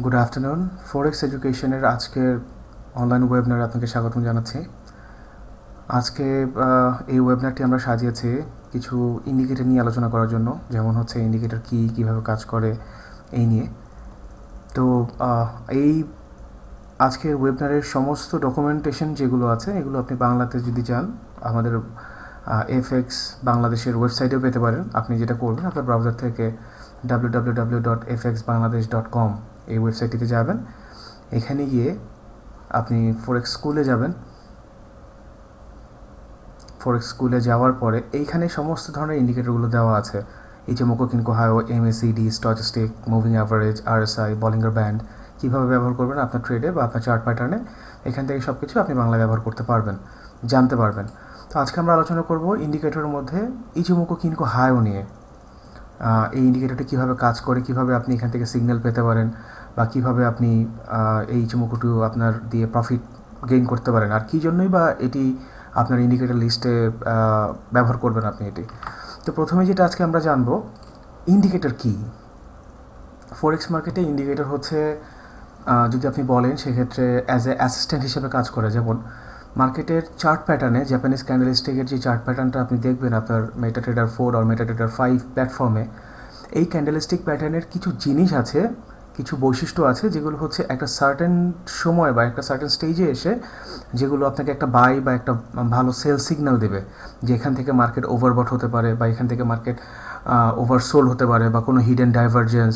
Good afternoon ফরেক্স এডুকেশনের আজকের online ওয়েবিনারে আপনাকে স্বাগতম জানাচ্ছি। আজকে এই ওয়েবিনারটি আমরা সাজিয়েছি কিছু ইন্ডিকেটর নিয়ে আলোচনা করার জন্য, যেমন হচ্ছে ইন্ডিকেটর কী, কীভাবে কাজ করে, এই নিয়ে। তো এই আজকের ওয়েবিনারের সমস্ত ডকুমেন্টেশন যেগুলো আছে, এগুলো আপনি বাংলাতে যদি চান, আমাদের এফএক্স বাংলাদেশের ওয়েবসাইটেও পেতে পারেন। আপনি যেটা করবেন, আপনার ব্রাউজার থেকে W W W dot F X Bangladesh dot com এই ওয়েবসাইটটিতে যাবেন। এখানে গিয়ে আপনি ফরেক্স স্কুলে যাবেন। ফরেক্স স্কুলে যাওয়ার পরে এইখানে সমস্ত ধরনের ইন্ডিকেটরগুলো দেওয়া আছে। এই যে মোকো Kinko Hyo MACD stochastic moving average RSI Bollinger band কীভাবে ব্যবহার করবেন আপনার ট্রেডে বা আপনার চার্ট প্যাটার্নে এখান থেকে সব কিছু আপনি বাংলা ব্যবহার করতে পারবেন, জানতে পারবেন। তো আজকে আমরা আলোচনা করব ইন্ডিকেটরের মধ্যে যে কিনকো হায়ও নিয়ে। এই ইন্ডিকেটরটি কীভাবে কাজ করে, কীভাবে আপনি এখান থেকে সিগন্যাল পেতে পারেন বা কীভাবে আপনি এই চুমুকুটু আপনার দিয়ে প্রফিট গেইন করতে পারেন। আর কী জন্যই বা এটি আপনার ইন্ডিকেটার লিস্টে ব্যবহার করবেন আপনি এটি? তো প্রথমে যেটা আজকে আমরা জানব ইন্ডিকেটর কী? ফরেক্স মার্কেটে ইন্ডিকেটর হচ্ছে যদি আপনি বলেন সেক্ষেত্রে অ্যাজ এ অ্যাসিস্ট্যান্ট হিসেবে কাজ করে। যেমন মার্কেটের চার্ট প্যাটার্নে জাপানিজ ক্যান্ডেলস্টিকের যে চার্ট প্যাটার্নটা আপনি দেখবেন আপনার মেটা ট্রেডার ফোর আর মেটা ট্রেডার ফাইভ প্ল্যাটফর্মে এই ক্যান্ডেলস্টিক প্যাটার্নের কিছু জিনিস আছে, কিছু বৈশিষ্ট্য আছে, যেগুলো হচ্ছে একটা সার্টেন সময় বা একটা সার্টেন স্টেজে এসে যেগুলো আপনাকে একটা বাই বা একটা ভালো সেল সিগন্যাল দেবে, যে এখান থেকে মার্কেট ওভারবট হতে পারে বা এখান থেকে মার্কেট ওভারসোল হতে পারে বা কোনো হিডেন ডাইভারজেন্স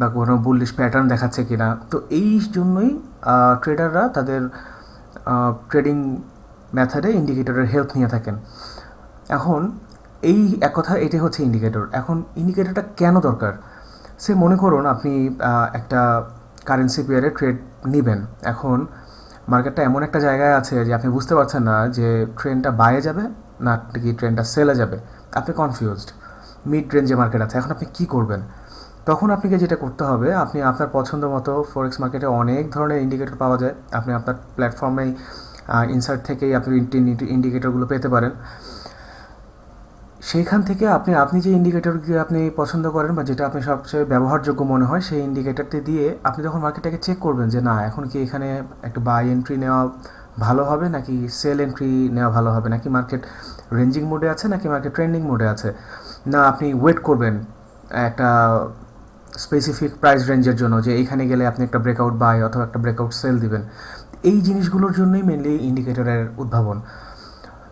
বা কোনো বুলিশ প্যাটার্ন দেখাচ্ছে কিনা। তো এই জন্যই ট্রেডাররা তাদের ট্রেডিং মেথডে ইন্ডিকেটরের হেল্প নিয়ে থাকেন। এখন এই এক কথা এটি হচ্ছে ইন্ডিকেটর এখন ইন্ডিকেটরটা কেন দরকার? সে মনে করুন, আপনি একটা কারেন্সি পেয়ারে ট্রেড নেবেন। এখন মার্কেটটা এমন একটা জায়গায় আছে যে আপনি বুঝতে পারছেন না যে ট্রেনটা বাইরে যাবে না কি ট্রেনটা সেলে যাবে। আপনি কনফিউজড মিড রেঞ্জে মার্কেট আছে। এখন আপনি কি করবেন? তখন আপনাকে যেটা করতে হবে, আপনি আপনার পছন্দ মতো ফরেক্স মার্কেটে অনেক ধরনের ইন্ডিকেটর পাওয়া যায়। আপনি আপনার প্ল্যাটফর্মে ইনসার্ট থেকেই আপনি ইন্ডিকেটরগুলো পেতে পারেন। সেইখান থেকে আপনি আপনি যে ইন্ডিকেটর ইন্ডিকেটরকে আপনি পছন্দ করেন বা যেটা আপনি সবচেয়ে ব্যবহারযোগ্য মনে হয়, সেই ইন্ডিকেটরটি দিয়ে আপনি যখন মার্কেটটাকে চেক করবেন যে না, এখন কি এখানে একটা বাই এন্ট্রি নেওয়া ভালো হবে নাকি সেল এন্ট্রি নেওয়া ভালো হবে? নাকি মার্কেট রেঞ্জিং মোডে আছে নাকি মার্কেট ট্রেন্ডিং মোডে আছে? না, আপনি ওয়েট করবেন একটা স্পেসিফিক প্রাইস রেঞ্জের জন্য, যে এইখানে গেলে আপনি একটা ব্রেকআউট বাই অথবা একটা ব্রেকআউট সেল দিবেন। এই জিনিসগুলোর জন্যই মেনলি ইন্ডিকেটরের উদ্ভাবন।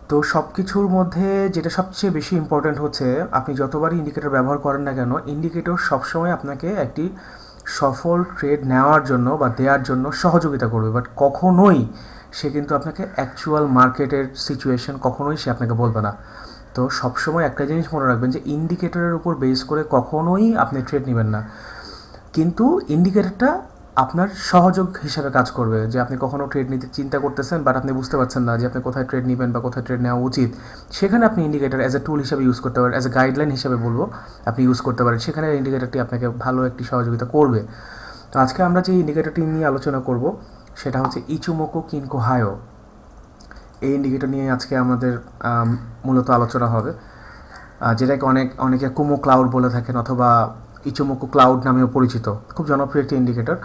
তো সব কিছুর মধ্যে যেটা সবচেয়ে বেশি ইম্পর্ট্যান্ট হচ্ছে, আপনি যতবারই ইন্ডিকেটর ব্যবহার করেন না কেন ইন্ডিকেটর সবসময় আপনাকে একটি সফল ট্রেড নেওয়ার জন্য বা দেওয়ার জন্য সহযোগিতা করবে। বাট কখনোই সে কিন্তু আপনাকে অ্যাকচুয়াল মার্কেটের সিচুয়েশন কখনোই সে আপনাকে বলবে না। তো সবসময় একটা জিনিস মনে রাখবেন যে ইন্ডিকেটরের উপর বেস করে কখনোই আপনি ট্রেড নেবেন না। কিন্তু ইন্ডিকেটরটা আপনার সহযোগ হিসাবে কাজ করবে যে আপনি কখনো ট্রেড নিতে চিন্তা করতেছেন বাট আপনি বুঝতে পারছেন না যে আপনি কোথায় ট্রেড নেবেন বা কোথায় ট্রেড নেওয়া উচিত। সেখানে আপনি ইন্ডিকেটর অ্যাজ এ টুল হিসাবে ইউজ করতে পারেন অ্যাজ এ গাইডলাইন হিসাবে বলব, আপনি ইউজ করতে পারেন। সেখানে ইন্ডিকেটরটি আপনাকে ভালো একটি সহযোগিতা করবে। তো আজকে আমরা যে ইন্ডিকেটরটি নিয়ে আলোচনা করব, সেটা হচ্ছে ইচুমোকো কিনকো হায়ো এই ইন্ডিকেটর নিয়ে আজকে আমাদের মূলত আলোচনা হবে। যেটাকে অনেক, অনেকে কুমো ক্লাউড বলে থাকেন অথবা ইচুমুকু ক্লাউড নামেও পরিচিত। খুব জনপ্রিয় একটি ইন্ডিকেটর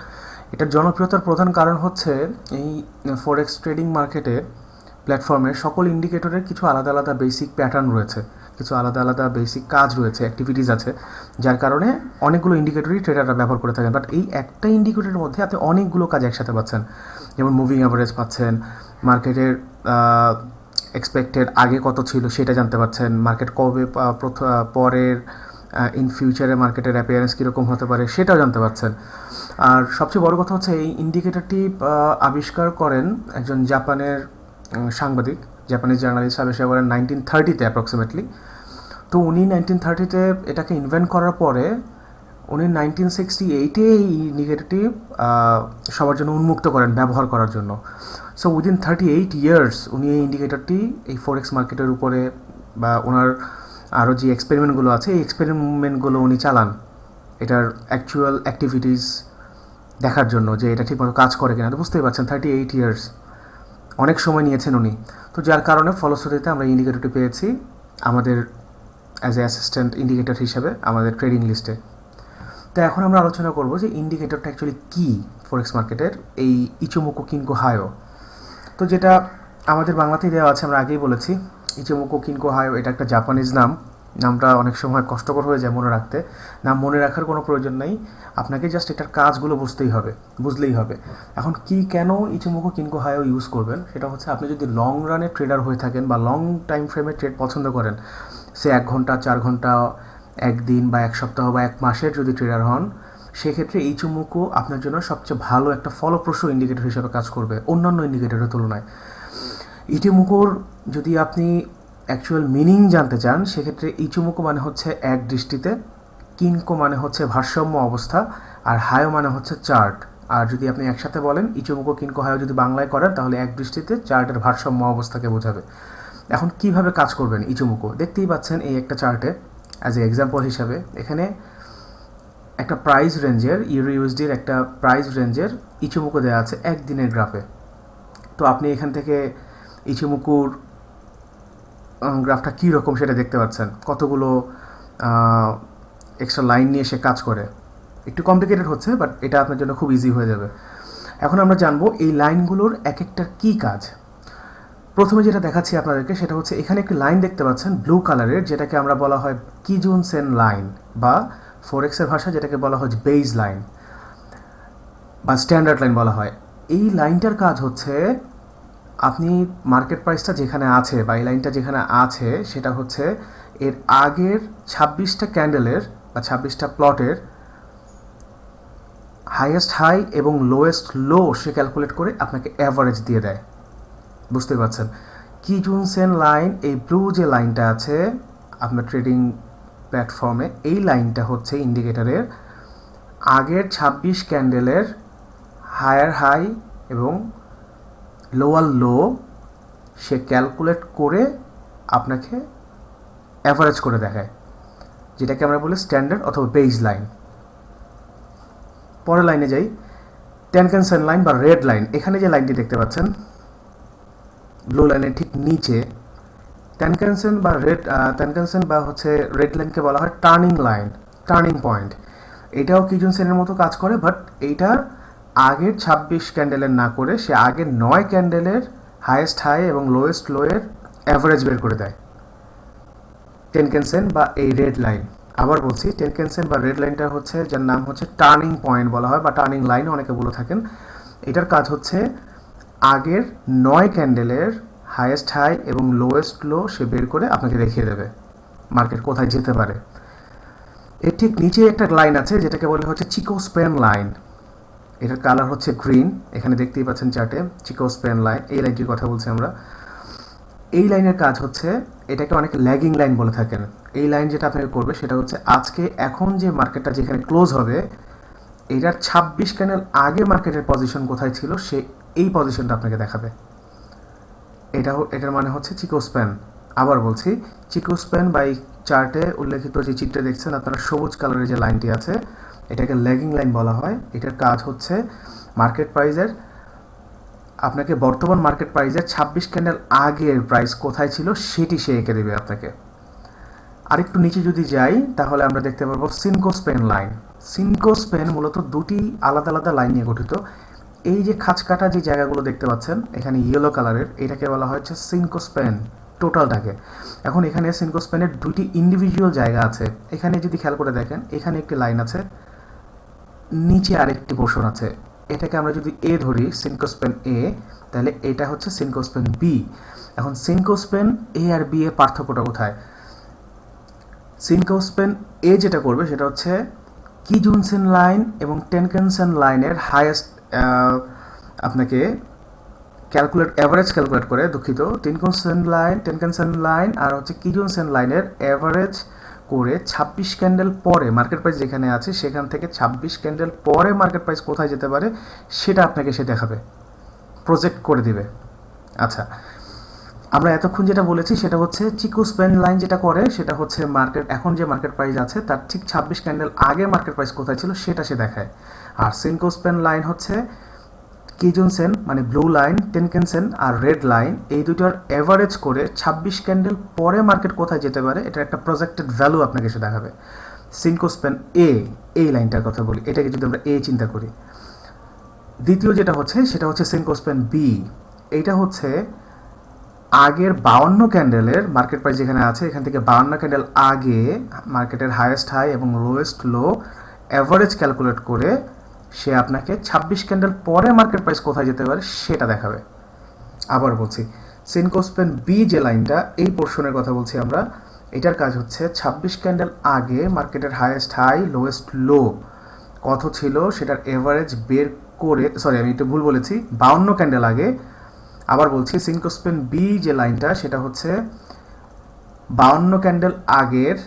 এটার জনপ্রিয়তার প্রধান কারণ হচ্ছে এই ফরেক্স ট্রেডিং মার্কেটে প্ল্যাটফর্মে সকল ইন্ডিকেটরের কিছু আলাদা আলাদা বেসিক প্যাটার্ন রয়েছে। কিছু আলাদা আলাদা বেসিক কাজ রয়েছে অ্যাক্টিভিটিস আছে, যার কারণে অনেকগুলো ইন্ডিকেটরই ট্রেডাররা ব্যবহার করে থাকেন। বাট এই একটা ইন্ডিকেটরের মধ্যে আপনি অনেকগুলো কাজ একসাথে পাচ্ছেন। যেমন মুভিং অ্যাভারেজ পাচ্ছেন মার্কেটের এক্সপেক্টেড আগে কত ছিল সেটা জানতে পারছেন। মার্কেট কবে পরের ইন ফিউচারে মার্কেটের অ্যাপিয়ারেন্স কীরকম হতে পারে সেটাও জানতে পারছেন। আর সবচেয়ে বড় কথা হচ্ছে এই ইন্ডিকেটারটি আবিষ্কার করেন একজন জাপানের সাংবাদিক জাপানিজ জার্নালিস্ট আবিষ্কার করেন নাইনটিন থার্টিতে অ্যাপ্রক্সিমেটলি তো উনি নাইনটিন থার্টিতে এটাকে ইনভেন্ট করার পরে উনি নাইনটিন সিক্সটি এইটে এই ইন্ডিকেটরটি সবার জন্য উন্মুক্ত করেন ব্যবহার করার জন্য। So within thirty eight years উনি এই ইন্ডিকেটরটি এই ফরেক্স মার্কেটের উপরে বা ওনার আরও যে এক্সপেরিমেন্টগুলো আছে, এই এক্সপেরিমেন্টগুলো উনি চালান। এটার অ্যাকচুয়াল অ্যাক্টিভিটিস দেখার জন্য যে এটা ঠিকমতো কাজ করে কিনা। তো বুঝতেই পারছেন থার্টি এইট ইয়ার্স অনেক সময় নিয়েছেন উনি। তো যার কারণে ফলশ্রুতিতে আমরা ইন্ডিকেটরটি পেয়েছি আমাদের অ্যাজ এ অ্যাসিস্ট্যান্ট ইন্ডিকেটর হিসেবে, আমাদের ট্রেডিং লিস্টে তো এখন আমরা আলোচনা করব যে ইন্ডিকেটরটা অ্যাকচুয়ালি কী ফরেক্স মার্কেটের এই ইচুমুকো কিনকো হায়ো তো যেটা আমাদের বাংলাতেই দেওয়া আছে, আমরা আগেই বলেছি, ইচুমুকো কিনকো হায়ো, এটা একটা জাপানিজ নাম। নামটা অনেক সময় কষ্টকর হয়ে যায় মনে রাখতে। নাম মনে রাখার কোনো প্রয়োজন নেই। আপনাকে জাস্ট এটার কাজগুলো বুঝতেই হবে, বুঝলেই হবে। এখন কি কেন ইচুমুকো কিনকো হায়ো ইউজ করবেন? সেটা হচ্ছে আপনি যদি লং রানে ট্রেডার হয়ে থাকেন বা লং টাইম ফ্রেমে ট্রেড পছন্দ করেন, সে এক ঘণ্টা, চার ঘণ্টা, একদিন বা এক সপ্তাহ বা এক মাসের যদি ট্রেডার হন সেক্ষেত্রে এই চুমুকও আপনার জন্য সবচেয়ে ভালো একটা ফলপ্রসূ ইন্ডিকেটর হিসেবে কাজ করবে, অন্যান্য ইন্ডিকেটরের তুলনায়। ইটিমুকোর যদি আপনি অ্যাকচুয়াল মিনিং জানতে চান, সেক্ষেত্রে ইচুমুকো মানে হচ্ছে এক দৃষ্টিতে কিনকো মানে হচ্ছে ভারসাম্য অবস্থা, আর হায়ো মানে হচ্ছে চার্ট আর যদি আপনি একসাথে বলেন ইচুমুকো কিনকো হায়ো যদি বাংলায় করেন, তাহলে এক দৃষ্টিতে চার্টের ভারসাম্য অবস্থাকে বোঝাবে। এখন কীভাবে কাজ করবেন ইচুমুকো দেখতেই পাচ্ছেন এই একটা চার্টে অ্যাজ এ এক্সাম্পল হিসাবে, এখানে একটা প্রাইস রেঞ্জের ইউরো ইউএসডির একটা প্রাইস রেঞ্জের ইচুমুকো দেওয়া আছে একদিনের গ্রাফে তো আপনি এখান থেকে ইচুমুকুর গ্রাফটা কী রকম সেটা দেখতে পাচ্ছেন? কতগুলো এক্সট্রা লাইন নিয়ে সে কাজ করে। একটু কমপ্লিকেটেড হচ্ছে বাট এটা আপনার জন্য খুব ইজি হয়ে যাবে। এখন আমরা জানব এই লাইনগুলোর এক একটার কী কাজ। প্রথমে যেটা দেখাচ্ছি আপনাদেরকে সেটা হচ্ছে এখানে একটি লাইন দেখতে পাচ্ছেন ব্লু কালারের যেটাকে আমরা বলা হয় কিজুন সেন লাইন বা ফোরেক্সের ভাষা যেটাকে বলা হয় বেইজ লাইন বা স্ট্যান্ডার্ড লাইন বলা হয়। এই লাইনটার কাজ হচ্ছে আপনি মার্কেট প্রাইসটা যেখানে আছে বা এই লাইনটা যেখানে আছে, সেটা হচ্ছে এর আগের ছাব্বিশটা ক্যান্ডেলের বা ছাব্বিশটা প্লটের হাইয়েস্ট হাই এবং লোয়েস্ট লো সে ক্যালকুলেট করে আপনাকে অ্যাভারেজ দিয়ে দেয়। বুঝতে পারছেন? কি জুনসেন লাইন এই ব্লু যে লাইনটা আছে, আপনার ট্রেডিং প্ল্যাটফর্মে এই লাইনটা হচ্ছে ইন্ডিকেটারের আগের ছাব্বিশ ক্যান্ডেলের হায়ার হাই এবং লোয়ার লো সে ক্যালকুলেট করে আপনাকে অ্যাভারেজ করে দেখায়, যেটাকে আমরা বলি স্ট্যান্ডার্ড অথবা বেইজ লাইন পরের লাইনে যাই টেন টেনকেনসেন লাইন বা রেড লাইন এখানে যে লাইনটি দেখতে পাচ্ছেন ব্লু লাইনের ঠিক নিচে ট্যানকেনসেন বা রেড ট্যানকেনসেন বা হচ্ছে রেড লাইনকে বলা হয় টার্নিং লাইন টার্নিং পয়েন্ট এটাও কিজন সেনের মতো কাজ করে বাট এইটার আগের ছাব্বিশ ক্যান্ডেলের না করে, সে আগের নয় ক্যান্ডেলের হায়েস্ট হাই এবং লোয়েস্ট লোয়ের অ্যাভারেজ বের করে দেয়। টেনকেনসেন বা এই রেড লাইন আবার বলছি টেনকেনসেন বা রেড লাইনটা হচ্ছে, যার নাম হচ্ছে টার্নিং পয়েন্ট বলা হয়, বা টার্নিং লাইন অনেকে বলে থাকেন। এটার কাজ হচ্ছে আগের নয় ক্যান্ডেলের হায়েস্ট হাই এবং লোয়েস্ট লো সে বের করে আপনাকে দেখিয়ে দেবে। মার্কেট কোথায় যেতে পারে। এর ঠিক নিচে একটা লাইন আছে যেটাকে বলে হচ্ছে চিকো স্পেন লাইন এটার কালার হচ্ছে গ্রিন এখানে দেখতেই পাচ্ছেন চার্টে চিকো স্পেন লাইন এই লাইনটির কথা বলছি আমরা। এই লাইনের কাজ হচ্ছে এটাকে অনেক ল্যাগিং লাইন বলে থাকেন। এই লাইন যেটা আপনাকে করবে সেটা হচ্ছে আজকে এখন যে মার্কেটটা যেখানে ক্লোজ হবে, এটার ছাব্বিশ ক্যানেল আগে মার্কেটের পজিশন কোথায় ছিল সে এই পজিশনটা আপনাকে দেখাবে। এটা এটার মানে হচ্ছে চিকোস্প্যান আবার বলছি চিকোস্প্যান বা এই চার্টে উল্লেখিত যে চিত্রে দেখছেন আপনারা সবুজ কালারের যে লাইনটি আছে, এটাকে লেগিং লাইন বলা হয়। এটার কাজ হচ্ছে মার্কেট প্রাইজের আপনাকে বর্তমান মার্কেট প্রাইজের ছাব্বিশ ক্যান্ডেল আগের প্রাইস কোথায় ছিল সেটি সে এঁকে দেবে আপনাকে। আরেকটু নিচে যদি যাই, তাহলে আমরা দেখতে পারব Senkou Span line Senkou Span মূলত দুটি আলাদা আলাদা লাইন নিয়ে গঠিত। এই যে খাঁচ কাটা যে জায়গাগুলো দেখতে পাচ্ছেন, এখানে ইয়েলো কালারের এটাকে বলা হচ্ছে সিনকো স্পেন টোটালটাকে এখন এখানে সিনকো স্পেনের দুটি ইন্ডিভিজুয়াল জায়গা আছে। এখানে যদি খেয়াল করে দেখেন, এখানে একটি লাইন আছে, নিচে আরেকটি পোর্শন আছে। এটাকে আমরা যদি এ ধরি, সিনকোস্পেন এ তাহলে এটা হচ্ছে সিনকোস্পেন বি এখন সিনকোস্পেন এ আর বি এর পার্থক্যটা কোথায়? সিনকোস্পেন এ যেটা করবে, সেটা হচ্ছে কিজুনসেন লাইন এবং টেনকেনসেন লাইনের হায়েস্ট আপনাকে ক্যালকুলেট অ্যাভারেজ ক্যালকুলেট করে দুঃখিত Tenkan-sen line ten Tenkan-sen line আর হচ্ছে কিজুনসেন লাইনের অ্যাভারেজ করে ছাব্বিশ ক্যান্ডেল পরে মার্কেট প্রাইস যেখানে আছে, সেখান থেকে ছাব্বিশ ক্যান্ডেল পরে মার্কেট প্রাইস কোথায় যেতে পারে, সেটা আপনাকে সে দেখাবে প্রজেক্ট করে দিবে। আচ্ছা আমরা এতক্ষণ যেটা বলেছি সেটা হচ্ছে চিকু স্পেন লাইন যেটা করে, সেটা হচ্ছে মার্কেট এখন যে মার্কেট প্রাইস আছে, তার ঠিক ছাব্বিশ ক্যান্ডেল আগে মার্কেট প্রাইস কোথায় ছিল, সেটা সে দেখায়। আর সিনকো স্পেন লাইন হচ্ছে কিজুন সেন মানে ব্লু লাইন, টেনকেন সেন আর রেড লাইন। এই দুটোর অ্যাভারেজ করে ছাব্বিশ ক্যান্ডেল পরে মার্কেট কোথায় যেতে পারে এটা একটা প্রজেক্টেড ভ্যালু আপনাকে সে দেখাবে। সিনকোস্পেন এ এই লাইনটার কথা বলি, এটাকে যদি আমরা এ চিন্তা করি। দ্বিতীয় যেটা হচ্ছে, সেটা হচ্ছে সিনকোস্পেন বি এইটা হচ্ছে আগের বাউন্ন ক্যান্ডেলের মার্কেট প্রাইস যেখানে আছে, এখান থেকে বাউন্ন ক্যান্ডেল আগে মার্কেটের হায়েস্ট হাই এবং লোয়েস্ট লো অ্যাভারেজ ক্যালকুলেট করে সে আপনাকে ছাব্বিশ ক্যান্ডেল পরে মার্কেট প্রাইস কোথায় যেতে পারে সেটা দেখাবে। আবার বলছি, সিনকোস্পেন বি যে লাইনটা, এই পোর্শনের কথা বলছি আমরা, এটার কাজ হচ্ছে ছাব্বিশ ক্যান্ডেল আগে মার্কেটের হাইয়েস্ট হাই লোয়েস্ট লো কত ছিল সেটার এভারেজ বের করে সরি আমি একটু ভুল বলেছি, বাউন্ন ক্যান্ডেল আগে, আবার বলছি সিনকোস্পেন বি যে লাইনটা, সেটা হচ্ছে বাউন্ন ক্যান্ডেল আগের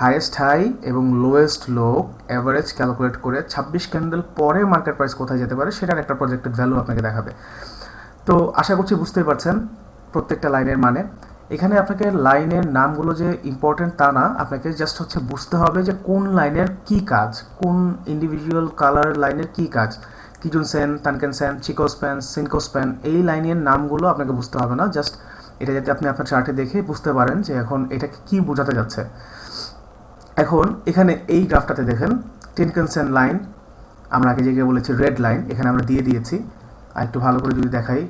হাইয়েস্ট হাই এবং লোয়েস্ট লো অ্যাভারেজ ক্যালকুলেট করে ছাব্বিশ ক্যান্ডেল পরে মার্কেট প্রাইস কোথায় যেতে পারে সেটার একটা প্রজেক্টেড ভ্যালু আপনাকে দেখাবে। তো আশা করছি বুঝতেই পারছেন প্রত্যেকটা লাইনের মানে। এখানে আপনাকে লাইনের নামগুলো যে ইম্পর্টেন্ট তা না, আপনাকে জাস্ট হচ্ছে বুঝতে হবে যে কোন লাইনের কি কাজ, কোন ইন্ডিভিজুয়াল কালার লাইনের কি কাজ। কিজুন সেন, তানকেন সেন চিকোস্প্যান সিনকোস্প্যান এই লাইনের নামগুলো আপনাকে বুঝতে হবে না। জাস্ট এটা যাতে আপনি আপনার চার্টে দেখে বুঝতে পারেন যে এখন এটাকে কি বোঝাতে যাচ্ছে। এখন এখানে এই গ্রাফটাতে দেখেন টেনকেনসেন লাইন আমরা আগে যেগুলো বলেছি রেড লাইন এখানে আমরা দিয়ে দিয়েছি। আর একটু ভালো করে যদি দেখাই।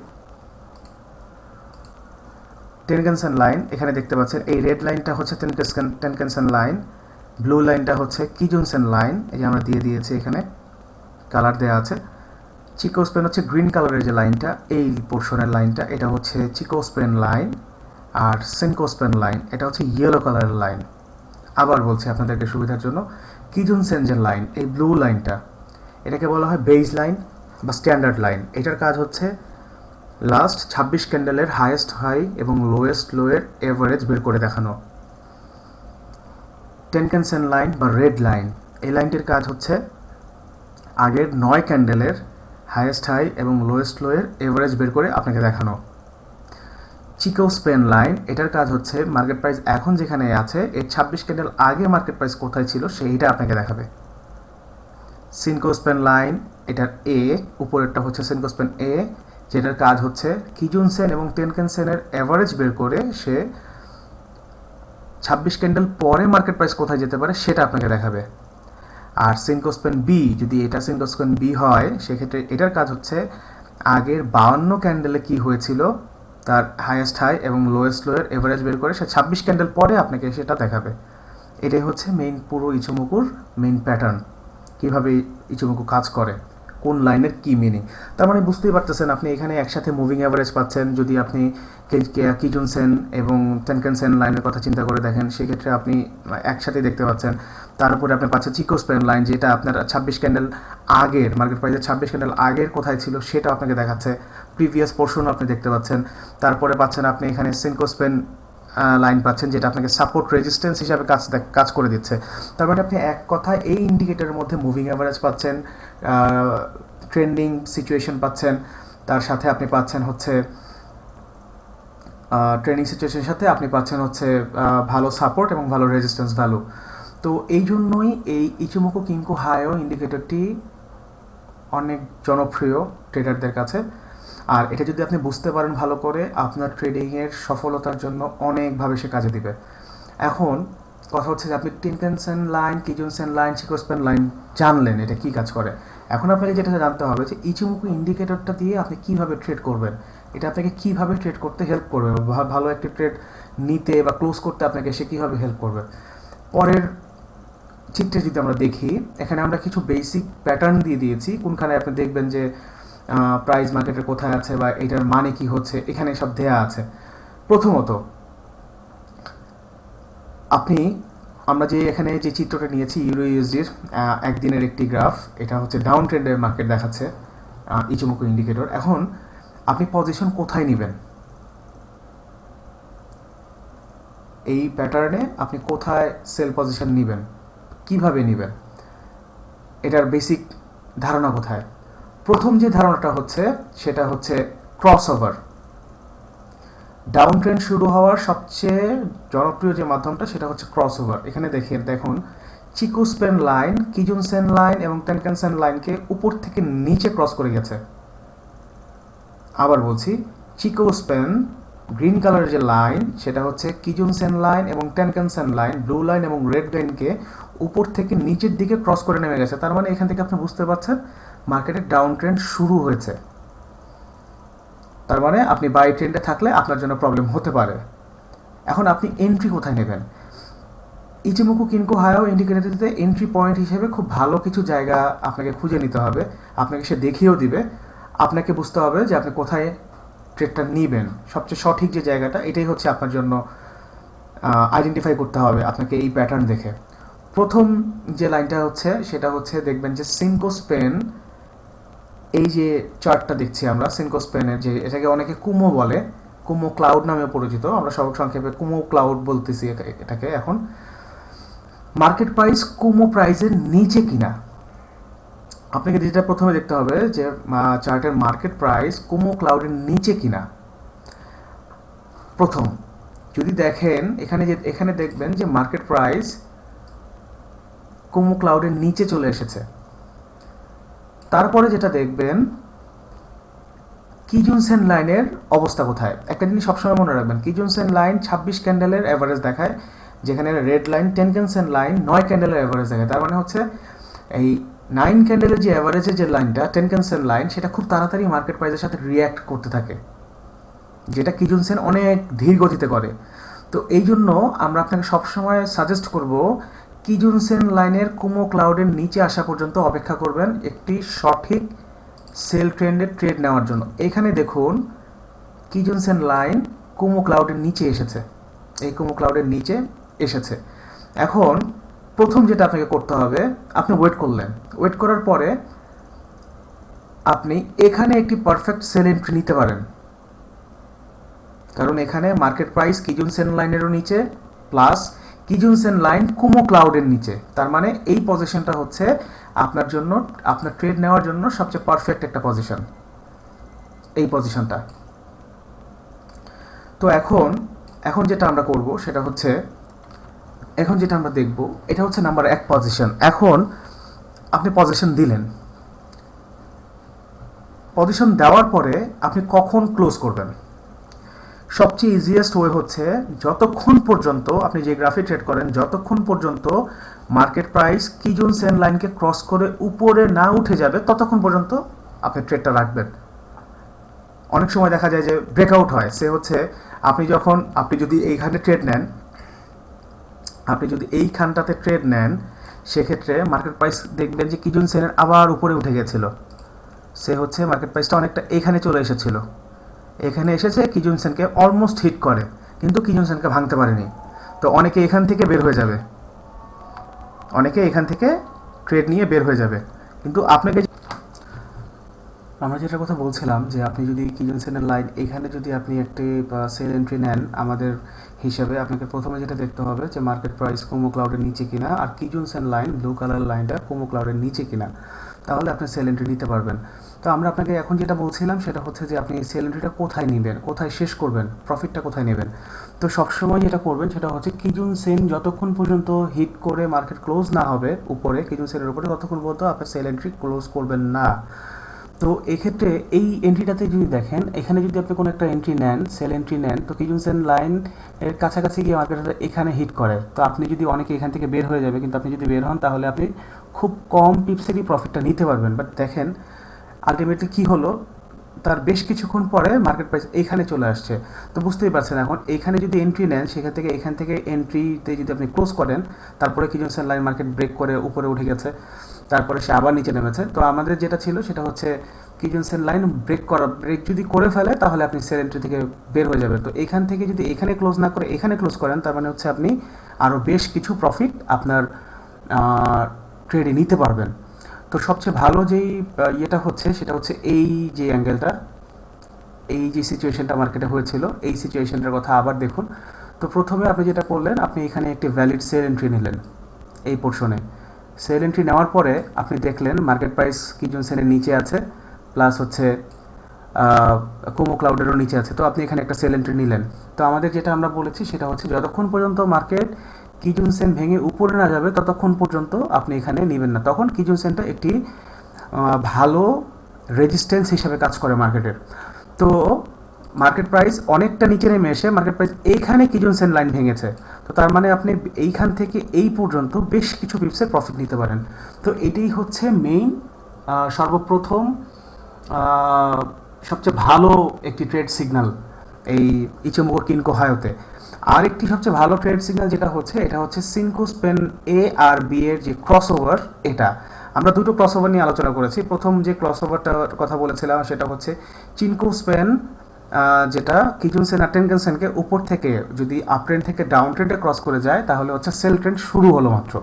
টেনকেনসেন লাইন এখানে দেখতে পাচ্ছেন, এই রেড লাইনটা হচ্ছে টেনকেনসেন টেনকেনসেন লাইন ব্লু লাইনটা হচ্ছে কিজনসেন লাইন এই যে আমরা দিয়ে দিয়েছি এখানে কালার দেওয়া আছে। চিকোস্পেন হচ্ছে গ্রিন কালারের যে লাইনটা এই পোর্শনের লাইনটা এটা হচ্ছে চিকোস্পেন লাইন আর সেনকোস্পেন লাইন এটা হচ্ছে ইয়েলো কালারের লাইন আবার বলছি আপনাদেরকে সুবিধার জন্য, কিজুন সেনজেন লাইন, এই ব্লু লাইনটা এটাকে বলা হয় বেজ লাইন বা স্ট্যান্ডার্ড লাইন এটার কাজ হচ্ছে লাস্ট ছাব্বিশ ক্যান্ডেলের হাইয়েস্ট হাই এবং লোয়েস্ট লোয়ের এভারেজ বের করে দেখানো। টেনকেনসেন লাইন বা রেড লাইন এই লাইনটির কাজ হচ্ছে আগের নয় ক্যান্ডেলের হাইয়েস্ট হাই এবং লোয়েস্ট লোয়ের এভারেজ বের করে আপনাকে দেখানো। চিকো স্পেন লাইন এটার কাজ হচ্ছে মার্কেট প্রাইস এখন যেখানে আছে, এর ছাব্বিশ ক্যান্ডেল আগে মার্কেট প্রাইস কোথায় ছিল সেইটা আপনাকে দেখাবে। সিনকো স্পেন লাইন এটার এ উপরেরটা হচ্ছে সিনকো স্পেন এ যেটার কাজ হচ্ছে কিজুন সেন এবং টেনকেন সেনের অ্যাভারেজ বের করে সে ছাব্বিশ ক্যান্ডেল পরে মার্কেট প্রাইস কোথায় যেতে পারে সেটা আপনাকে দেখাবে। আর সিনকোস্পেন বি যদি এটা সিনকোস্পেন বি হয়, সেক্ষেত্রে এটার কাজ হচ্ছে আগের বাউন্ন ক্যান্ডেলে কি হয়েছিল? তার হাইয়েস্ট হাই এবং লোয়েস্ট লোয়ের এভারেজ বের করে সে ছাব্বিশ ক্যান্ডেল পরে আপনাকে সেটা দেখাবে। এটাই হচ্ছে মেইন পুরো ইচুমুকুর মেইন প্যাটার্ন কীভাবে ইচুমুকু কাজ করে? কোন লাইনের কি মিনিং তার মানে বুঝতেই পারতেছেন আপনি এখানে একসাথে মুভিং অ্যাভারেজ পাচ্ছেন। যদি আপনি কিজুন সেন এবং টেনকেন সেন লাইনের কথা চিন্তা করে দেখেন, সেক্ষেত্রে আপনি একসাথে দেখতে পাচ্ছেন। তারপরে আপনি পাচ্ছেন চিকোস্পেন লাইন, যেটা আপনার ছাব্বিশ ক্যান্ডেল আগের, মার্কেট প্রাইসের ছাব্বিশ ক্যান্ডেল আগের কোথায় ছিল সেটা আপনাকে দেখাচ্ছে। প্রিভিয়াস পোর্শনও আপনি দেখতে পাচ্ছেন। তারপরে পাচ্ছেন আপনি এখানে সিনকোস্পেন লাইন পাচ্ছেন, যেটা আপনাকে সাপোর্ট রেজিস্ট্যান্স হিসাবে কাজ কাজ করে দিচ্ছে। তার মানে আপনি এক কথায় এই ইন্ডিকেটরের মধ্যে মুভিং অ্যাভারেজ পাচ্ছেন ট্রেন্ডিং সিচুয়েশন পাচ্ছেন। তার সাথে আপনি পাচ্ছেন হচ্ছে ট্রেনিং সিচুয়েশনের সাথে আপনি পাচ্ছেন হচ্ছে ভালো সাপোর্ট এবং ভালো রেজিস্ট্যান্স ভ্যালু তো এই জন্যই এই ইচুমুকো কিঙ্কো হায়ো ইন্ডিকেটরটি অনেক জনপ্রিয় ট্রেডারদের কাছে। আর এটা যদি আপনি বুঝতে পারেন ভালো করে, আপনার ট্রেডিংয়ের সফলতার জন্য অনেকভাবে সে কাজে দিবে। এখন কথা হচ্ছে যে আপনি Tenkan-sen line Kijun-sen line Chikou Span line জানলেন এটা কি কাজ করে। এখন আপনাকে যেটা জানতে হবে যে ইচুমুকু ইন্ডিকেটরটা দিয়ে আপনি কীভাবে ট্রেড করবেন, এটা আপনাকে কীভাবে ট্রেড করতে হেল্প করবে ভালো একটি ট্রেড নিতে বা ক্লোজ করতে আপনাকে সে কীভাবে হেল্প করবে। পরের চিত্রে যদি আমরা দেখি, এখানে আমরা কিছু বেসিক প্যাটার্ন দিয়ে দিয়েছি। কোনখানে আপনি দেখবেন যে প্রাইস মার্কেটের কোথায় আছে বা এটার মানে কি হচ্ছে, এখানে সব দেয়া আছে। প্রথমত, আপনি, আমরা যে এখানে যে চিত্রটা নিয়েছি ইউরো ইউএসডির একদিনের একটি গ্রাফ এটা হচ্ছে ডাউন ট্রেন্ডের মার্কেট দেখাচ্ছে ইচুমুকু ইন্ডিকেটর এখন, আপনি পজিশন কোথায় নেবেন? এই প্যাটার্নে আপনি কোথায় সেল পজিশন নেবেন? কীভাবে নেবেন এটার বেসিক ধারণা কোথায়? প্রথম যে ধারণাটা হচ্ছে, সেটা হচ্ছে ক্রস ওভার ডাউন ট্রেন্ড শুরু হওয়ার সবচেয়ে জনপ্রিয় যে মাধ্যমটা, সেটা হচ্ছে ক্রস ওভার এখানে দেখেন দেখুন চিকুস্পেন লাইন কিজুনসেন লাইন এবং টেনকেনসেন লাইনকে উপর থেকে নিচে ক্রস করে গেছে। আবার বলছি চিকোস্পেন গ্রিন কালারের যে লাইন সেটা হচ্ছে কিজুনসেন লাইন এবং টেনকেনসেন লাইন ব্লু লাইন এবং রেড লাইনকে উপর থেকে নিচের দিকে ক্রস করে নেমে গেছে। তার মানে এখান থেকে আপনি বুঝতে পারছেন মার্কেটের ডাউন ট্রেন্ড শুরু হয়েছে। তার মানে আপনি বাই ট্রেন্ডে থাকলে আপনার জন্য প্রবলেম হতে পারে। এখন আপনি এন্ট্রি কোথায় নেবেন? ইচিমুকু কিনকো হায়াও ইন্ডিকেটারটিতে এন্ট্রি পয়েন্ট হিসেবে খুব ভালো কিছু জায়গা আপনাকে খুঁজে নিতে হবে। আপনাকে সে দেখিয়েও দিবে। আপনাকে বুঝতে হবে যে আপনি কোথায় ট্রেডটা নেবেন। সবচেয়ে সঠিক যে জায়গাটা, এটাই হচ্ছে আপনার জন্য আইডেন্টিফাই করতে হবে আপনাকে এই প্যাটার্ন দেখে। প্রথম যে লাইনটা হচ্ছে, সেটা হচ্ছে দেখবেন যে সিনকো স্পেন এই যে চার্টটা দেখছি আমরা সিনকো স্পেনের যে, এটাকে অনেকে কুমো বলে, কুমো ক্লাউড নামে পরিচিত, আমরা সব সংক্ষেপে কুমো ক্লাউড বলতেছি এটাকে এখন। মার্কেট প্রাইস কুমো প্রাইসের নিচে কিনা? আপনাকে যেটা প্রথমে দেখতে হবে যে চার্টের মার্কেট প্রাইস কুমো ক্লাউডের নিচে কিনা? প্রথম, যদি দেখেন, এখানে যে, এখানে দেখবেন যে মার্কেট প্রাইস কুমো ক্লাউডের নিচে চলে এসেছে। তারপরে যেটা দেখবেন, কিজুনসেন লাইনের অবস্থা কোথায়? একটা জিনিস সবসময় মনে রাখবেন, কিজুনসেন লাইন ছাব্বিশ ক্যান্ডেলের অ্যাভারেজ দেখায়, যেখানে red line Tenkan-sen line নয় ক্যান্ডেলের অ্যাভারেজ দেখায়। তার মানে হচ্ছে, এই নাইন ক্যান্ডেলের যে অ্যাভারেজের যে লাইনটা টেন ক্যান্সেন লাইন সেটা খুব তাড়াতাড়ি মার্কেট প্রাইসের সাথে রিয়্যাক্ট করতে থাকে, যেটা কিজুনসেন অনেক ধীর গতিতে করে। তো এই জন্য আমরা আপনাকে সবসময় সাজেস্ট করব কিজুনসেন লাইনের কুমো ক্লাউডের নিচে আসা পর্যন্ত অপেক্ষা করবেন একটি সঠিক সেল ট্রেন্ডের ট্রেড নেওয়ার জন্য। এখানে দেখুন, কিজুনসেন লাইন কুমো ক্লাউডের নিচে এসেছে। এই কুমো ক্লাউডের নিচে এসেছে। এখন প্রথম যেটা আপনাকে করতে হবে, আপনি ওয়েট করলেন। ওয়েট করার পরে আপনি এখানে একটি পারফেক্ট সেল এন্ট্রি নিতে পারেন। কারণ এখানে মার্কেট প্রাইস কিজুন সেন লাইনেরও নিচে প্লাস কিজুনসেন লাইন কুমো ক্লাউডের নিচে। তার মানে এই পজিশনটা হচ্ছে আপনার জন্য, আপনার ট্রেড নেওয়ার জন্য সবচেয়ে পারফেক্ট একটা পজিশন এই পজিশনটা। তো এখন এখন যেটা আমরা করব সেটা হচ্ছে, এখন যেটা আমরা দেখব, এটা হচ্ছে নাম্বার এক পজিশন এখন আপনি পজিশন দিলেন। পজিশন দেওয়ার পরে আপনি কখন ক্লোজ করবেন? সবচেয়ে ইজিয়েস্ট ওয়ে হচ্ছে যতক্ষণ পর্যন্ত আপনি যে গ্রাফে ট্রেড করেন, যতক্ষণ পর্যন্ত মার্কেট প্রাইস কিজুন সেন লাইনকে ক্রস করে উপরে না উঠে যাবে, ততক্ষণ পর্যন্ত আপনি ট্রেডটা রাখবেন। অনেক সময় দেখা যায় যে ব্রেকআউট হয়। সে হচ্ছে আপনি যখন, আপনি যদি এইখানে ট্রেড নেন, আপনি যদি এইখানটাতে ট্রেড নেন, সেক্ষেত্রে মার্কেট প্রাইস দেখবেন যে কিজুন সেনের আবার উপরে উঠে গেছিল। সে হচ্ছে মার্কেট প্রাইসটা অনেকটা এখানে চলে এসেছিল। এখানে এসেছে কিজুন সেনকে অলমোস্ট হিট করে, কিন্তু কিজুন সেনকে ভাঙতে পারেনি। তো অনেকে এখান থেকে বের হয়ে যাবে। অনেকে এখান থেকে ট্রেড নিয়ে বের হয়ে যাবে। কিন্তু আপনাকে আমরা যেটা কথা বলছিলাম যে আপনি যদি কিজন সেনের লাইন এখানে যদি আপনি একটি সেল এন্ট্রি নেন, আমাদের হিসাবে আপনাকে প্রথমে যেটা দেখতে হবে যে মার্কেট প্রাইস কোমো ক্লাউডের নিচে কিনা, আর Kijun Sen line blue colour লাইনটা কোমো ক্লাউডের নিচে কিনা। তাহলে আপনি সেল এন্ট্রি নিতে পারবেন। তো আমরা আপনাকে এখন যেটা বলছিলাম সেটা হচ্ছে যে আপনি সেল এন্ট্রিটা কোথায় নেবেন? কোথায় শেষ করবেন? প্রফিটটা কোথায় নেবেন? তো সবসময় যেটা করবেন সেটা হচ্ছে কিজুন সেন যতক্ষণ পর্যন্ত হিট করে মার্কেট ক্লোজ না হবে উপরে কিজুন সেনের উপরে, ততক্ষণ পর্যন্ত আপনার সেল এন্ট্রি ক্লোজ করবেন না। তো এক্ষেত্রে এই এন্ট্রিটাতে যদি দেখেন, এখানে যদি আপনি কোনো একটা এন্ট্রি নেন সেল এন্ট্রি নেন, তো কিজুন সেন লাইন এর কাছাকাছি গিয়ে মার্কেটটা এখানে হিট করে। তো আপনি যদি অনেকে এখান থেকে বের হয়ে যাবে, কিন্তু আপনি যদি বের হন, তাহলে আপনি খুব কম পিপসেরই প্রফিটটা নিতে পারবেন। বাট দেখেন আলটিমেটলি কী হলো? তার বেশ কিছুক্ষণ পরে মার্কেট প্রাইস এইখানে চলে আসছে। তো বুঝতেই পারছেন এখন, এইখানে যদি এন্ট্রি নেন, সেখান থেকে, এখান থেকে এন্ট্রিতে যদি আপনি ক্লোজ করেন, তারপরে কিজনসেন লাইন মার্কেট ব্রেক করে উপরে উঠে গেছে, তারপরে সে আবার নিচে নেমেছে। তো আমাদের যেটা ছিল, সেটা হচ্ছে কিজনসেন লাইন ব্রেক করা ব্রেক যদি করে ফেলে, তাহলে আপনি সেল এন্ট্রি থেকে বের হয়ে যাবেন। তো এখান থেকে যদি এখানে ক্লোজ না করে, এখানে ক্লোজ করেন, তার মানে হচ্ছে আপনি আরও বেশ কিছু প্রফিট আপনার ট্রেডে নিতে পারবেন। তো সবচেয়ে ভালো যেই ইয়েটা হচ্ছে, সেটা হচ্ছে এই যে অ্যাঙ্গেলটা এই যে সিচুয়েশনটা মার্কেটে হয়েছিল, এই সিচুয়েশনটার কথা আবার দেখুন। তো প্রথমে আপনি যেটা করলেন, আপনি এখানে একটি ভ্যালিড সেল এন্ট্রি নিলেন, এই পোর্শনে সেল এন্ট্রি নেওয়ার পরে আপনি দেখলেন মার্কেট প্রাইস কিজন সেলের নিচে আছে প্লাস হচ্ছে কোমো ক্লাউডেরও নিচে আছে। তো আপনি এখানে একটা সেল এন্ট্রি নিলেন। তো আমাদের যেটা আমরা বলেছি, সেটা হচ্ছে যতক্ষণ পর্যন্ত মার্কেট কিজুন সেন ভেঙে উপরে না যাবে, ততক্ষণ পর্যন্ত আপনি এখানে নেবেন না। তখন কিজুন সেনটা একটি ভালো রেজিস্ট্যান্স হিসাবে কাজ করে মার্কেটের। তো মার্কেট প্রাইস অনেকটা নিচে নেমে এসে মার্কেট প্রাইস এইখানে কিজন সেন লাইন ভেঙেছে। তো তার মানে আপনি এইখান থেকে এই পর্যন্ত বেশ কিছু পিপসের প্রফিট নিতে পারেন। তো এটাই হচ্ছে মেইন সর্বপ্রথম সবচেয়ে ভালো একটি ট্রেড সিগন্যাল এই ইচমুকো কিনকো হায়োতে। আরেকটি সবচেয়ে ভালো ট্রেড সিগন্যাল যেটা হচ্ছে, এটা হচ্ছে সিনকো স্পেন এ আর বি এর যে ক্রস ওভার এটা। আমরা দুটো ক্রস ওভার নিয়ে আলোচনা করেছি। প্রথম যে ক্রস ওভারটার কথা বলেছিলাম, সেটা হচ্ছে চিনকো স্পেন যেটা কিচুন সেন আর টেনকেন সেনকে উপর থেকে যদি আপ ট্রেন্ড থেকে ডাউন ট্রেন্ডে ক্রস করে যায়, তাহলে হচ্ছে সেল ট্রেন্ড শুরু হলো মাত্র।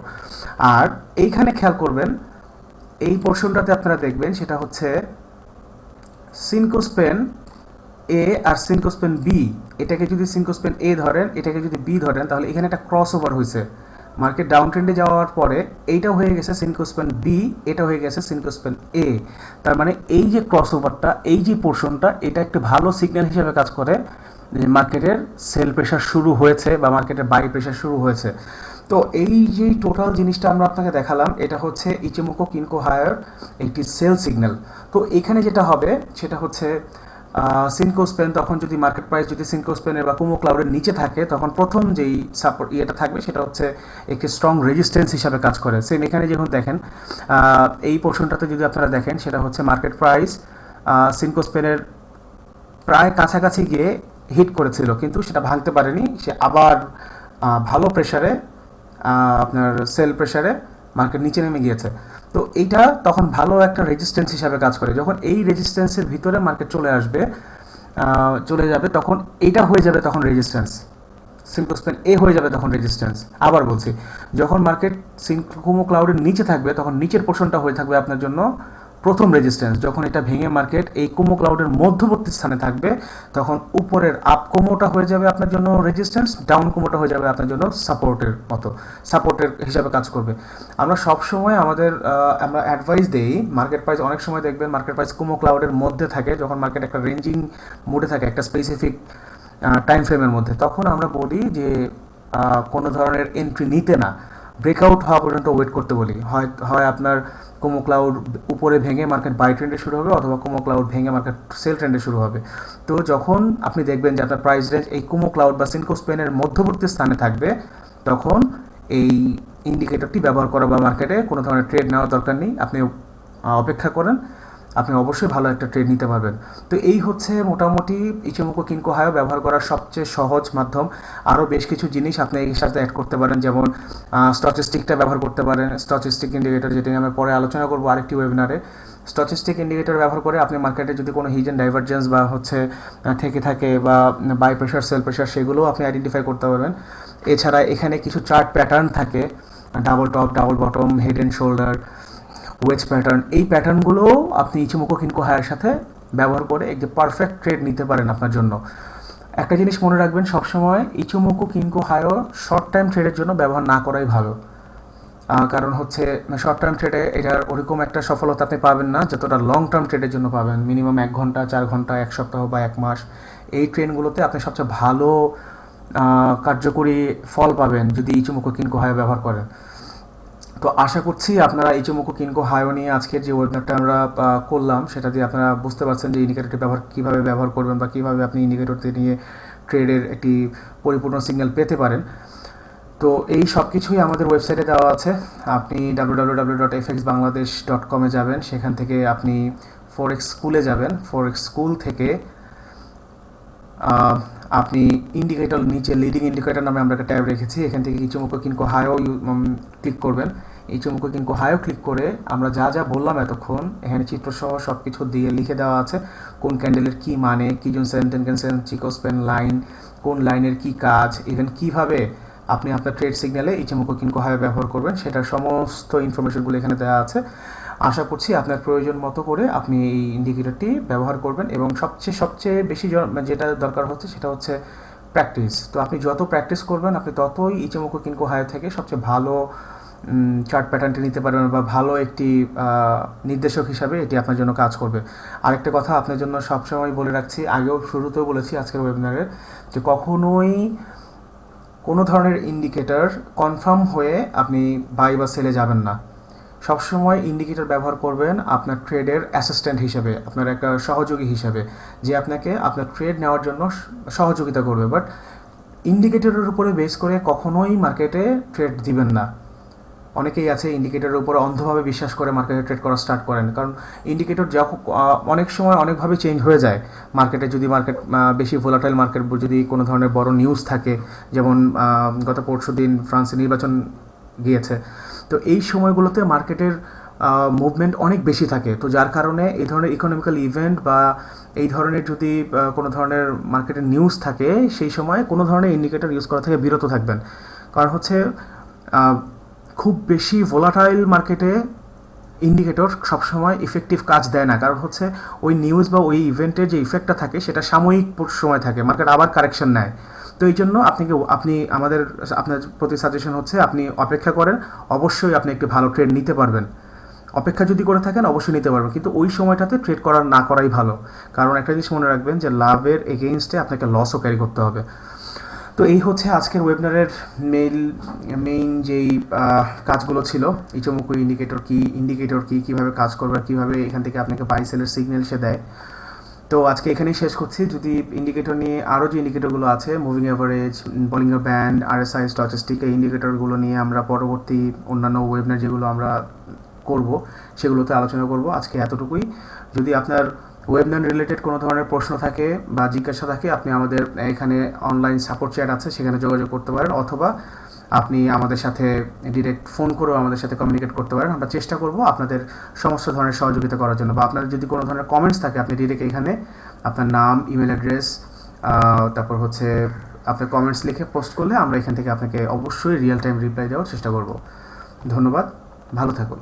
আর এইখানে খেয়াল করবেন, এই পোর্শনটাতে আপনারা দেখবেন, সেটা হচ্ছে সিনকোস্পেন এ আর সিনকোস্পেন বি এটাকে যদি সিনকোস্পেন এ ধরেন, এটাকে যদি বি ধরেন, তাহলে এখানে একটা ক্রস ওভার হয়েছে। মার্কেট ডাউন ট্রেন্ডে যাওয়ার পরে এইটা হয়ে গেছে সিনকোস্পেন বি এটা হয়ে গেছে সিনকোস্পেন এ তার মানে এই যে ক্রস ওভারটা এই যে পোর্শনটা এটা একটা ভালো সিগন্যাল হিসেবে কাজ করে যে মার্কেটের সেল প্রেশার শুরু হয়েছে বা মার্কেটের বাই প্রেশার শুরু হয়েছে। তো এই যে টোটাল জিনিসটা আমরা আপনাকে দেখালাম, এটা হচ্ছে ইচেমুকো কিনকো হায়ার একটি সেল সিগন্যাল তো এখানে যেটা হবে, সেটা হচ্ছে সিনকো স্পেন তখন যদি মার্কেট প্রাইস যদি সিনকো স্পেনের বা কুমো ক্লাউডের নিচে থাকে, তখন প্রথম যেই সাপোর্ট ইয়েটা থাকবে সেটা হচ্ছে একটি স্ট্রং রেজিস্ট্যান্স হিসাবে কাজ করে। সেম এখানে যখন দেখেন এই পোর্শনটাতে যদি আপনারা দেখেন, সেটা হচ্ছে মার্কেট প্রাইস সিনকো স্পেনের প্রায় কাছাকাছি গিয়ে হিট করেছিল, কিন্তু সেটা ভাঙতে পারেনি। সে আবার ভালো প্রেশারে আপনার সেল প্রেশারে মার্কেট নিচে নেমে গিয়েছে। তো এইটা তখন ভালো একটা রেজিস্ট্যান্স হিসাবে কাজ করে। যখন এই রেজিস্ট্যান্সের ভিতরে মার্কেট চলে আসবে চলে যাবে, তখন এইটা হয়ে যাবে তখন রেজিস্ট্যান্স সিনকোস্পেন এ হয়ে যাবে তখন রেজিস্ট্যান্স আবার বলছি, যখন মার্কেট সিনকোমো ক্লাউডের নিচে থাকবে, তখন নিচের পোর্শনটা হয়ে থাকবে আপনার জন্য প্রথম রেজিস্ট্যান্স যখন এটা ভেঙে মার্কেট এই কোমো ক্লাউডের মধ্যবর্তী স্থানে থাকবে, তখন উপরের আপ কোমোটা হয়ে যাবে আপনার জন্য রেজিস্ট্যান্স ডাউন কোমোটা হয়ে যাবে আপনার জন্য সাপোর্টের মতো সাপোর্টের হিসাবে কাজ করবে। আমরা সব সময় আমাদের আমরা অ্যাডভাইস দেই মার্কেট প্রাইস অনেক সময় দেখবেন মার্কেট প্রাইস কোমো ক্লাউডের মধ্যে থাকে, যখন মার্কেট একটা রেঞ্জিং মোডে থাকে, একটা স্পেসিফিক টাইম ফ্রেমের মধ্যে, তখন আমরা বলি যে কোনো ধরনের এন্ট্রি নিতে না ব্রেকআউট হওয়া পর্যন্ত ওয়েট করতে বলি। হয় হয় আপনার কোমো ক্লাউড উপরে ভেঙে মার্কেট বাই ট্রেন্ডে শুরু হবে অথবা কোমো ক্লাউড ভেঙে মার্কেট সেল ট্রেন্ডে শুরু হবে। তো যখন আপনি দেখবেন যে আপনার প্রাইস রেঞ্জ এই কোমো ক্লাউড বা সিনকো স্পেনের মধ্যবর্তী স্থানে থাকবে, তখন এই ইন্ডিকেটরটি ব্যবহার করা বা মার্কেটে কোনো ধরনের ট্রেড নেওয়ার দরকার নেই। আপনি অপেক্ষা করেন। আপনি অবশ্যই ভালো একটা ট্রেড নিতে পারবেন। তো এই হচ্ছে মোটামুটি ইচেমুকো কিনকো হায়ো ব্যবহার করার সবচেয়ে সহজ মাধ্যম। আরও বেশ কিছু জিনিস আপনি এর সাথে অ্যাড করতে পারেন, যেমন স্টটিস্টিকটা ব্যবহার করতে পারেন। স্টটিস্টিক ইন্ডিকেটর যেটি আমি পরে আলোচনা করব আরেকটি ওয়েবিনারে স্টটিস্টিক ইন্ডিকেটর ব্যবহার করে আপনি মার্কেটে যদি কোনো হিজেন ডাইভারজেন্স বা হচ্ছে থেকে থাকে বা বাই প্রেশার সেল প্রেশার সেগুলোও আপনি আইডেন্টিফাই করতে পারবেন। এছাড়া এখানে কিছু চার্ট প্যাটার্ন থাকে। Double top double bottom head and shoulder wedge pattern এই প্যাটার্নগুলোও আপনি ইচিমুকো কিনকো হায়ার সাথে ব্যবহার করে একটি পারফেক্ট ট্রেড নিতে পারেন আপনার জন্য। একটা জিনিস মনে রাখবেন, সবসময় ইচুমুকো কিনকো হায়ো শর্ট টাইম ট্রেডের জন্য ব্যবহার না করাই ভালো। কারণ হচ্ছে শর্ট টার্ম ট্রেডে এটার ওরকম একটা সফলতা আপনি পাবেন না, যতটা লং টার্ম ট্রেডের জন্য পাবেন। মিনিমাম এক ঘণ্টা, চার ঘণ্টা, এক সপ্তাহ বা এক মাস। এই ট্রেনগুলোতে আপনি সবচেয়ে ভালো কার্যকরী ফল পাবেন যদি ইচুমুকো কিনকো হায়ো ব্যবহার করেন। তো আশা করছি আপনারা ইচুমুকো কিনকো হায়ো নিয়ে আজকের যে ওয়েবিনারটা আমরা করলাম, সেটা দিয়ে আপনারা বুঝতে পারছেন যে ইন্ডিকেটরটি ব্যবহার, কীভাবে ব্যবহার করবেন বা কীভাবে আপনি ইন্ডিকেটরটি নিয়ে ট্রেডের একটি পরিপূর্ণ সিগন্যাল পেতে পারেন। তো এই সব কিছুই আমাদের ওয়েবসাইটে দেওয়া আছে। আপনি ডাব্লিউ যাবেন, সেখান থেকে আপনি ফরেক্স স্কুলে যাবেন। ফরেক্স স্কুল থেকে আপনি ইন্ডিকেটর নিচে লিডিং ইন্ডিকেটর নামে আমরা একটা ট্যাব রেখেছি। এখান থেকে ইচুমুকো কিনকো হায়ও ক্লিক করবেন। ইচুমুকো কিনকো হায়ও ক্লিক করে আমরা যা যা বললাম এতক্ষণ, এখানে চিত্রসহ সব কিছু দিয়ে লিখে দেওয়া আছে। কোন ক্যান্ডেলের কি মানে কি Kijun-sen Tenkan-sen Chikou Span line, কোন লাইনের কি কাজ ইভেন কীভাবে আপনি আপনার ট্রেড সিগন্যালে ইচুমুকো কিনকো হায়ও ব্যবহার করবেন, সেটার সমস্ত ইনফরমেশনগুলো এখানে দেওয়া আছে। আশা করছি আপনার প্রয়োজন মতো করে আপনি এই ইন্ডিকেটারটি ব্যবহার করবেন এবং সবচেয়ে সবচেয়ে বেশি যেটা দরকার হচ্ছে সেটা হচ্ছে প্র্যাকটিস তো আপনি যত প্র্যাকটিস করবেন, আপনি ততই ইচেমুকো কিনকো হায় থেকে সবচেয়ে ভালো চার্ট প্যাটার্নটি নিতে পারবেন বা ভালো একটি নির্দেশক হিসাবে এটি আপনার জন্য কাজ করবে। আরেকটা কথা আপনার জন্য সবসময় বলে রাখছি, আগেও শুরুতেও বলেছি আজকের ওয়েবিনারে যে কখনোই কোনো ধরনের ইন্ডিকেটর কনফার্ম হয়ে আপনি বাই বা সেলে যাবেন না। সবসময় ইন্ডিকেটর ব্যবহার করবেন আপনার ট্রেডের অ্যাসিস্ট্যান্ট হিসাবে, আপনার একটা সহযোগী হিসাবে, যে আপনাকে আপনার ট্রেড নেওয়ার জন্য সহযোগিতা করবে। বাট ইন্ডিকেটরের উপরে বেস করে কখনোই মার্কেটে ট্রেড দিবেন না। অনেকেই আছে ইন্ডিকেটরের উপর অন্ধভাবে বিশ্বাস করে মার্কেটে ট্রেড করা স্টার্ট করেন। কারণ ইন্ডিকেটর যখন অনেক সময় অনেকভাবে চেঞ্জ হয়ে যায়। মার্কেটে যদি মার্কেট বেশি ভোলাটাইল মার্কেট যদি কোনো ধরনের বড় নিউজ থাকে, যেমন গত পরশু দিন ফ্রান্সে নির্বাচন গিয়েছে তো এই সময়গুলোতে মার্কেটের মুভমেন্ট অনেক বেশি থাকে। তো যার কারণে এই ধরনের ইকোনমিক্যাল ইভেন্ট বা এই ধরনের যদি কোনো ধরনের মার্কেটের নিউজ থাকে, সেই সময় কোনো ধরনের ইন্ডিকেটর ইউজ করা থেকে বিরত থাকবেন। কারণ হচ্ছে খুব বেশি ভোলাটাইল মার্কেটে ইন্ডিকেটর সবসময় ইফেক্টিভ কাজ দেয় না। কারণ হচ্ছে, ওই নিউজ বা ওই ইভেন্টের যে ইফেক্টটা থাকে, সেটা সাময়িক সময় থাকে। মার্কেট আবার কারেকশন নেয়। তো এই জন্য আপনাকে, আপনি আমাদের, আপনার প্রতি সাজেশন হচ্ছে আপনি অপেক্ষা করেন, অবশ্যই আপনি একটি ভালো ট্রেড নিতে পারবেন। অপেক্ষা যদি করে থাকেন, অবশ্যই নিতে পারবেন। কিন্তু ওই সময়টাতে ট্রেড করার, না করাই ভালো। কারণ একটা জিনিস মনে রাখবেন যে, লাভের এগেইনস্টে আপনাকে লসও ক্যারি করতে হবে। তো এই হচ্ছে আজকের ওয়েবিনারের মেইল মেইন যেই কাজগুলো ছিল, ইচমুকু ইন্ডিকেটর কি ইন্ডিকেটর কি, কীভাবে কাজ করবে, কীভাবে এখান থেকে আপনাকে বাই সেলের সিগন্যাল সে দেয়। তো আজকে এখানেই শেষ করছি। যদি ইন্ডিকেটর নিয়ে আরও যে ইন্ডিকেটরগুলো আছে moving average Bollinger band RSI stochastic এই ইন্ডিকেটরগুলো নিয়ে আমরা পরবর্তী অন্যান্য ওয়েবিনার যেগুলো আমরা করব, সেগুলোতে আলোচনা করব। আজকে এতটুকুই। যদি আপনার ওয়েবনার রিলেটেড কোনো ধরনের প্রশ্ন থাকে বা জিজ্ঞাসা থাকে, আপনি আমাদের এখানে অনলাইন সাপোর্ট চ্যাট আছে, সেখানে যোগাযোগ করতে পারেন। অথবা আপনি আমাদের সাথে ডিরেক্ট ফোন করেও আমাদের সাথে কমিউনিকেট করতে পারেন। আমরা চেষ্টা করব আপনাদের সমস্ত ধরনের সহযোগিতা করার জন্য। বা আপনার যদি কোনো ধরনের কমেন্টস থাকে, আপনি ডিরেক্ট এখানে আপনার নাম ইমেল অ্যাড্রেস তারপর হচ্ছে আপনার কমেন্টস লিখে পোস্ট করলে আমরা এখান থেকে আপনাকে অবশ্যই রিয়েল টাইম রিপ্লাই দেওয়ার চেষ্টা করব। ধন্যবাদ, ভালো থাকুন।